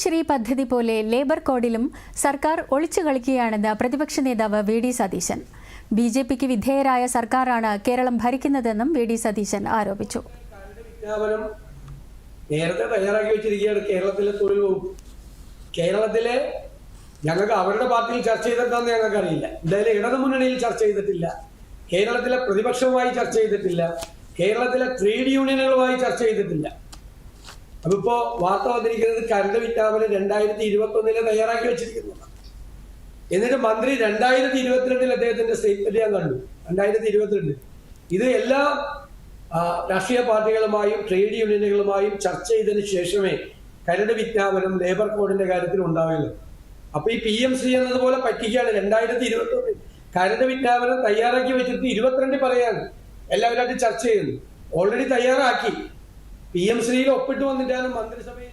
ശ്രീ പദ്ധതി പോലെ ലേബർ കോഡിലും സർക്കാർ ഒളിച്ചു കളിക്കുകയാണെന്ന് പ്രതിപക്ഷ നേതാവ് V D Satheesan. B J പിക്ക് വിധേയരായ സർക്കാരാണ് കേരളം ഭരിക്കുന്നതെന്നും വി ഡി സതീശൻ ആരോപിച്ചു. നേരത്തെ തയ്യാറാക്കി വെച്ചിരിക്കുകയാണ് കേരളത്തിലെ തൊഴിൽ വകുപ്പ്. കേരളത്തിലെ ഞങ്ങൾക്ക് അവരുടെ പാർട്ടിയിൽ ചർച്ച ചെയ്തിട്ടാന്ന് ഞങ്ങൾക്ക് അറിയില്ല എന്തായാലും ഇടതു മുന്നണിയിൽ ചർച്ച ചെയ്തിട്ടില്ല. കേരളത്തിലെ പ്രതിപക്ഷവുമായി ചർച്ച ചെയ്തിട്ടില്ല. കേരളത്തിലെ ട്രേഡ് യൂണിയനുകളുമായി ചർച്ച ചെയ്തിട്ടില്ല. അതിപ്പോ വാർത്ത വന്നിരിക്കുന്നത് കരട് വിജ്ഞാപനം രണ്ടായിരത്തി ഇരുപത്തി ഒന്നിലെ തയ്യാറാക്കി വെച്ചിരിക്കുന്നതാണ് എന്നിട്ട് മന്ത്രി രണ്ടായിരത്തി ഇരുപത്തിരണ്ടിൽ അദ്ദേഹത്തിന്റെ സ്റ്റേറ്റ്മെന്റ് ഞാൻ കണ്ടു. രണ്ടായിരത്തി ഇരുപത്തിരണ്ട് ഇത് എല്ലാ രാഷ്ട്രീയ പാർട്ടികളുമായും ട്രേഡ് യൂണിയനുകളുമായും ചർച്ച ചെയ്തതിന് ശേഷമേ കരട് വിജ്ഞാപനം ലേബർ കോഡിന്റെ കാര്യത്തിൽ ഉണ്ടാവില്ല അപ്പൊ ഈ പി എം സി എന്നതുപോലെ പറ്റിക്കുകയാണ് രണ്ടായിരത്തി ഇരുപത്തി ഒന്നിൽ കരട് വിജ്ഞാപനം തയ്യാറാക്കി വെച്ചിട്ട് ഇരുപത്തിരണ്ടിൽ പറയാണ്. എല്ലാവരുമായിട്ട് ചർച്ച ചെയ്യുന്നു. ഓൾറെഡി തയ്യാറാക്കി. പി എം ശ്രീയിൽ ഒപ്പിട്ട് വന്നിട്ടാണ് മന്ത്രിസഭയിൽ